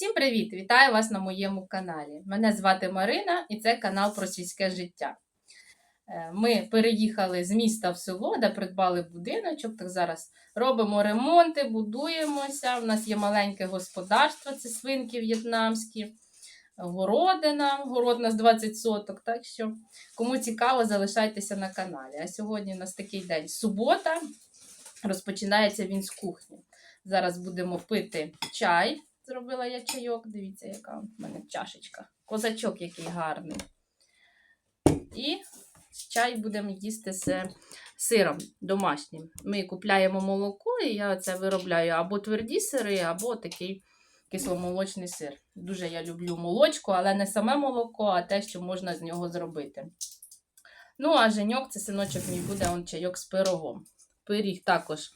Всім привіт! Вітаю вас на моєму каналі. Мене звати Марина і це канал про сільське життя. Е, Ми переїхали з міста в село, де придбали будиночок. Так зараз робимо ремонти, будуємося. У нас є маленьке господарство, це свинки в'єтнамські, городина, город нас 20 соток. Так що, кому цікаво, залишайтеся на каналі. А сьогодні у нас такий день субота. Розпочинається він з кухні. Зараз будемо пити чай. Зробила я чайок. Дивіться, яка в мене чашечка. Козачок який гарний. І чай будемо їсти з сиром домашнім. Ми купляємо молоко, і я це виробляю або тверді сири, або такий кисломолочний сир. Дуже я люблю молочко, але не саме молоко, а те, що можна з нього зробити. Ну, а женьок, це синочок мій буде он чайок з пирогом. Пиріг також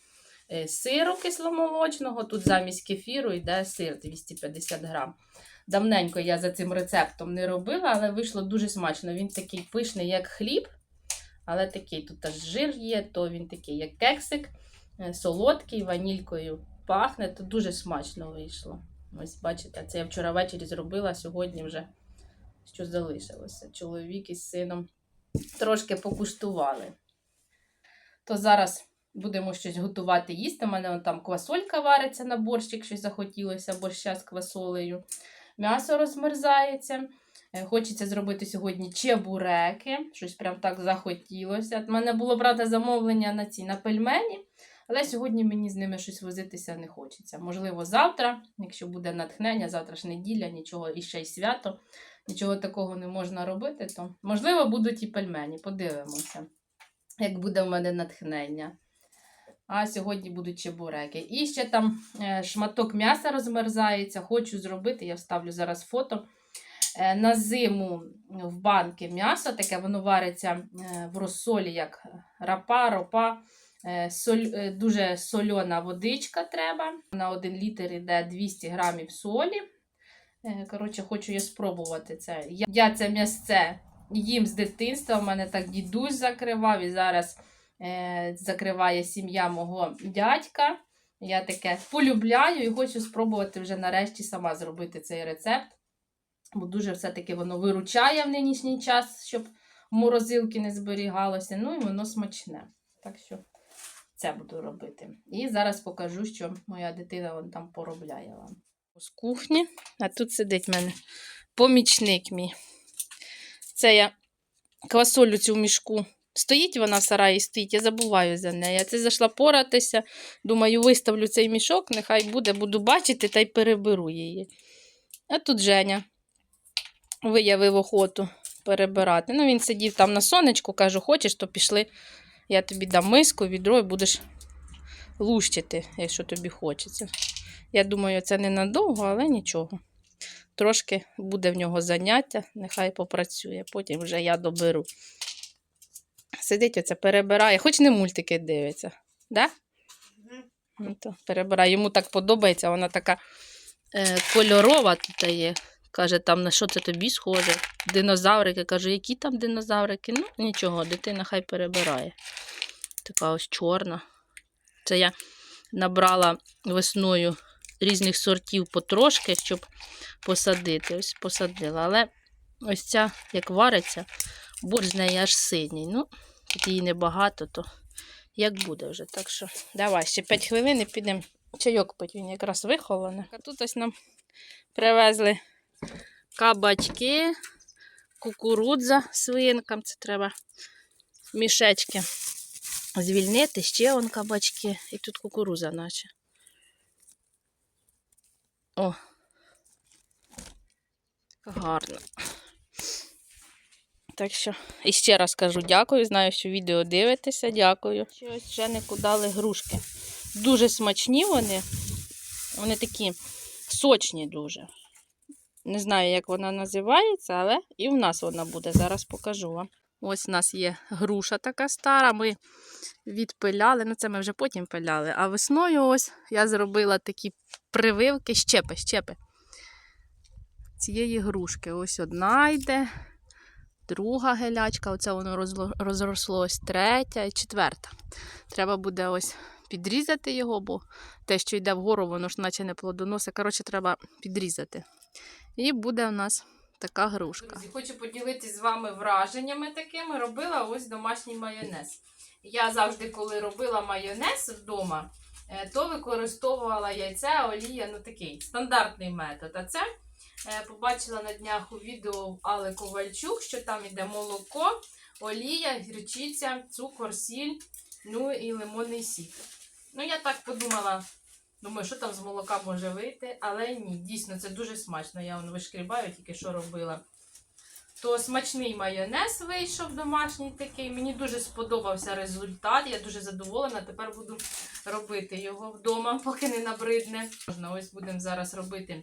сиру кисломолочного. Тут замість кефіру йде сир 250 грам. Давненько я за цим рецептом не робила, але вийшло дуже смачно. Він такий пишний, як хліб, але такий тут аж жир є, то він такий, як кексик, е, солодкий, ванількою пахне, то дуже смачно вийшло. Ось бачите, це я вчора ввечері зробила, сьогодні вже що залишилося. Чоловік із сином трошки покуштували. То зараз будемо щось готувати їсти. У мене там квасолька вариться на борщик, щось захотілося, борща з квасолею. М'ясо розмерзається. Е, Хочеться зробити сьогодні чебуреки. Щось прям так захотілося. У мене було, правда, замовлення на ці на пельмені, але сьогодні мені з ними щось возитися не хочеться. Можливо, завтра, якщо буде натхнення, завтра ж неділя, нічого і ще й свято, нічого такого не можна робити, то можливо будуть і пельмені. Подивимося, як буде в мене натхнення. А сьогодні будуть чебуреки. І ще там е, шматок м'яса розмерзається. Хочу зробити, я вставлю зараз фото. Е, на зиму в банки м'ясо, таке воно вариться е, в розсолі, як рапа, ропа. Соль, дуже сольона водичка треба. На 1 літр йде 200 грамів солі. Коротше, хочу я спробувати це. Я, це м'ясце їм з дитинства. У мене так дідусь закривав і зараз закриває сім'я мого дядька. Я таке полюбляю і хочу спробувати вже нарешті сама зробити цей рецепт. Бо дуже все-таки воно виручає в нинішній час, щоб морозилки не зберігалося. Ну і воно смачне. Так що це буду робити. І зараз покажу, що моя дитина вон там поробляє вам. З кухні, а тут сидить в мене помічник мій. Це я квасолю цю мішку. Стоїть вона в сараї, стоїть, я забуваю за неї. Я це зайшла поратися. Думаю, виставлю цей мішок, нехай буде, буду бачити та й переберу її. А тут Женя виявив охоту перебирати. Ну, він сидів там на сонечку, кажу, хочеш, то пішли. Я тобі дам миску, відро і будеш лущити, якщо тобі хочеться. Я думаю, це ненадовго, але нічого. Трошки буде в нього заняття, нехай попрацює, потім вже я доберу. Сидить оце, перебирає, хоч не мультики дивиться. Да? Ну, то перебирає. Йому так подобається, вона така е, кольорова тут є. Каже, там на що це тобі схоже? Динозаврики. Кажу, які там динозаврики? Ну, нічого, дитина хай перебирає. Така ось чорна. Це я набрала весною різних сортів потрошки, щоб посадити. Ось посадила. Але ось ця, як вариться, борщ з неї аж синій. Ну, тут її небагато, то як буде вже. Так що, давай, ще 5 хвилин і підемо чайок пити. Він якраз вихований. А тут ось нам привезли кабачки, кукурудза свинкам. Це треба мішечки звільнити. Ще он кабачки. І тут кукуруза наче. О, гарно. Так що, і ще раз кажу дякую. Знаю, що відео дивитеся. Дякую. Ще ось не кудали грушки. Дуже смачні вони. Вони такі сочні дуже. Не знаю, як вона називається, але і в нас вона буде. Зараз покажу вам. Ось у нас є груша така стара. Ми відпиляли. Ну, це ми вже потім пиляли. А весною ось я зробила такі прививки, щепи, щепи. Цієї грушки. Ось одна йде, друга гелячка, оце воно розрослось, третя і четверта. Треба буде ось підрізати його, бо те, що йде вгору, воно ж наче не плодоносить. Коротше, треба підрізати. І буде у нас така грушка. Друзі, хочу поділитися з вами враженнями такими. Робила ось домашній майонез. Я завжди, коли робила майонез вдома, е, то використовувала яйце, олія, ну такий стандартний метод. А це побачила на днях у відео Алли Ковальчук, що там іде молоко, олія, гірчиця, цукор, сіль, ну і лимонний сік. Ну, я так подумала, думаю, що там з молока може вийти, але ні, дійсно, це дуже смачно. Я вон вишкрібаю, тільки що робила. То смачний майонез вийшов домашній такий. Мені дуже сподобався результат. Я дуже задоволена. Тепер буду робити його вдома, поки не набридне. Можна, ось будемо зараз робити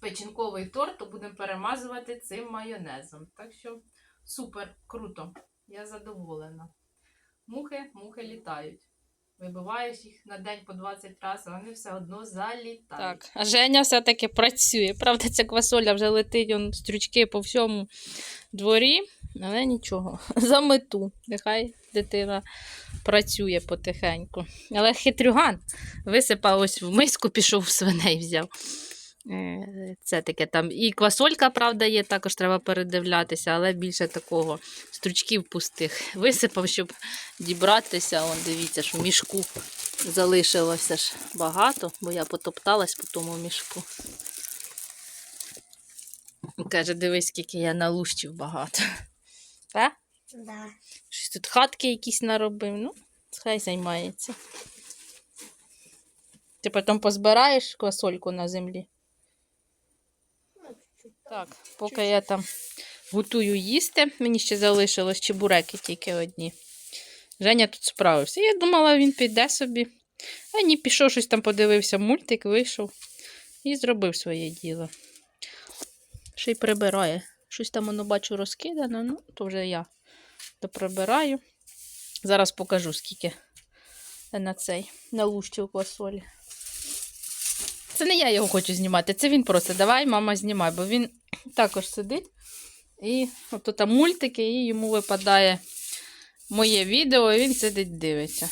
печінковий торт, то будемо перемазувати цим майонезом. Так що супер, круто. Я задоволена. Мухи, мухи літають. Вибиваєш їх на день по 20 разів, вони все одно залітають. Так, а Женя все-таки працює. Правда, ця квасоля вже летить он, стрючки по всьому дворі, але нічого. За мету. Нехай дитина працює потихеньку. Але хитрюган висипав ось в миску, пішов свиней взяв. Е, Це таке там. І квасолька, правда, є, також треба передивлятися, але більше такого стручків пустих. Висипав, щоб дібратися. Вон, дивіться, що в мішку залишилося ж багато, бо я потопталась по тому мішку. Каже, дивись, скільки я налущив багато. А? Да. Щось тут хатки якісь наробив. Ну, хай займається. Ти потім позбираєш квасольку на землі. Так, поки я там готую їсти, мені ще залишилось чебуреки тільки одні. Женя тут справився. Я думала, він піде собі. А ні, пішов щось там подивився, мультик вийшов і зробив своє діло. Ще й прибирає. Щось там воно бачу розкидано, ну, то вже я доприбираю. Зараз покажу, скільки на цей налущив квасолі. Це не я його хочу знімати, це він просто давай, мама, знімай, бо він також сидить. І от там мультики, і йому випадає моє відео, і він сидить, дивиться.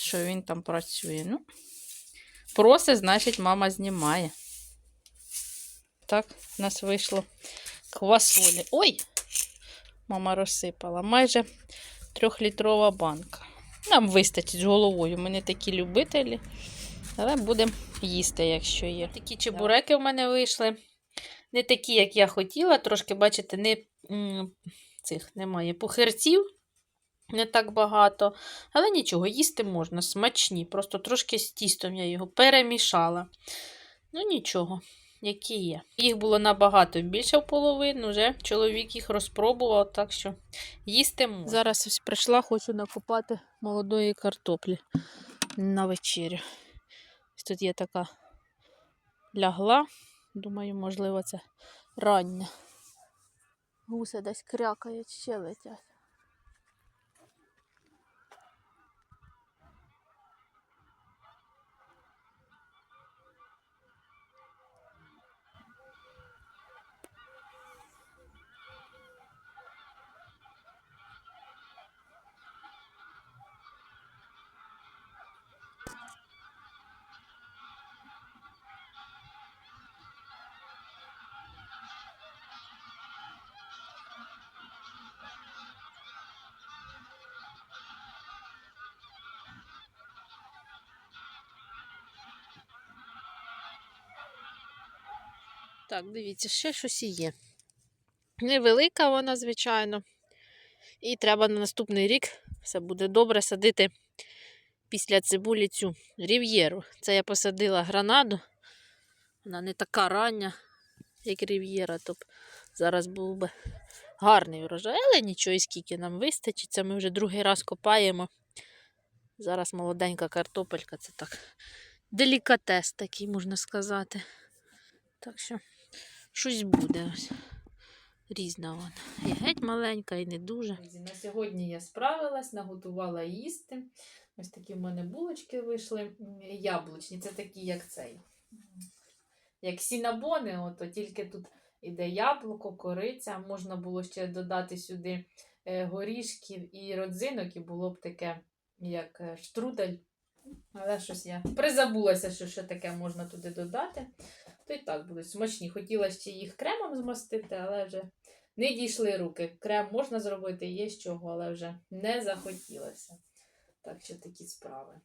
Що він там працює. Ну, просить, значить, мама знімає. Так, у нас вийшло квасолі. Ой! Мама розсипала. Майже трьохлітрова банка. Нам вистачить з головою. Ми не такі любителі. Але будемо їсти, якщо є. Такі чебуреки в мене вийшли. Не такі, як я хотіла. Трошки, бачите, не, цих немає пухирців. Не так багато. Але нічого, їсти можна, смачні. Просто трошки з тістом я його перемішала. Ну, нічого, які є. Їх було набагато більше в половину, вже чоловік їх розпробував, так що їсти можна. Зараз ось прийшла, хочу накопати молодої картоплі на вечерю. Ось тут є така лягла. Думаю, можливо, це рання. Гуси десь крякають, ще летять. Так, дивіться, ще щось є. Невелика вона, звичайно. І треба на наступний рік все буде добре садити після цибулі цю рів'єру. Це я посадила гранаду. Вона не така рання, як рів'єра. Тобто зараз був би гарний врожай, але нічого, і скільки нам вистачить. Це ми вже другий раз копаємо. Зараз молоденька картопелька, це так. Делікатес такий, можна сказати. Так що щось буде. ось. Різна вона. І геть маленька, і не дуже. На сьогодні я справилась, наготувала їсти. Ось такі в мене булочки вийшли. Яблучні, це такі, як цей. Як сінабони, ото тільки тут іде яблуко, кориця. Можна було ще додати сюди е, горішків і родзинок, і було б таке як е, штрудель. Але щось я призабулася, що ще таке можна туди додати. То й так будуть смачні. Хотіла ще їх кремом змастити, але вже не дійшли руки. Крем можна зробити, є з чого, але вже не захотілося. Так що такі справи.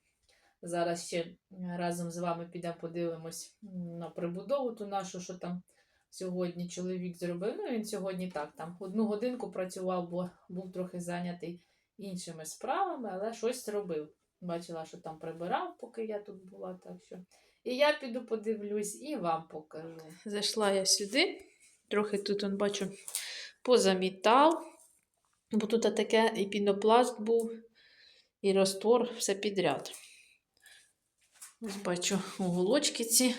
Зараз ще разом з вами підемо подивимось на прибудову ту нашу, що там сьогодні чоловік зробив. Ну, він сьогодні так, там одну годинку працював, бо був трохи зайнятий іншими справами, але щось робив. Бачила, що там прибирав, поки я тут була. Так що. І я піду подивлюсь і вам покажу. Зайшла я сюди, трохи тут он, бачу, позамітав. Бо тут таке і пінопласт був, і розтвор, все підряд. Ось бачу уголочки ці.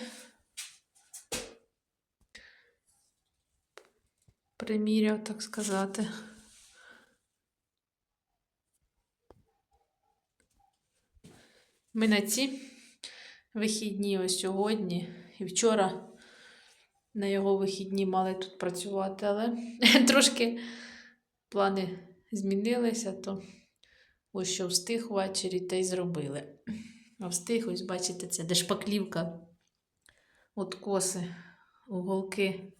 Приміряв, так сказати. Ми на ці вихідні ось сьогодні і вчора на його вихідні мали тут працювати, але трошки плани змінилися, то ось що встиг ввечері, те й зробили. А встиг, ось бачите, це де шпаклівка, от коси, уголки.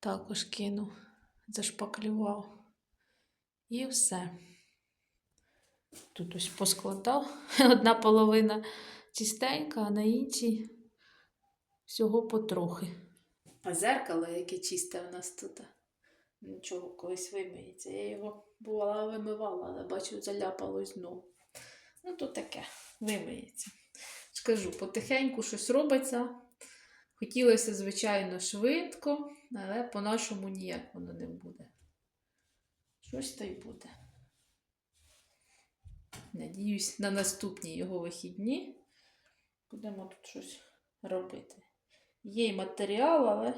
Також кинув, зашпаклював. І все. Тут ось поскладав. Одна половина чистенька, а на іншій всього потрохи. А зеркало, яке чисте у нас тут. Нічого, колись вимиється. Я його бувала вимивала, але бачу, заляпалось знову. Ну, то таке, вимиється. Скажу, потихеньку щось робиться. Хотілося, звичайно, швидко, але по-нашому ніяк воно не буде. Щось то й буде. Надіюсь, на наступні його вихідні будемо тут щось робити. Є й матеріал, але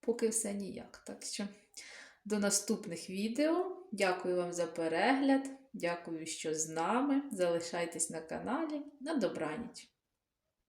поки все ніяк. Так що до наступних відео. Дякую вам за перегляд. Дякую, що з нами. Залишайтесь на каналі. На добраніч!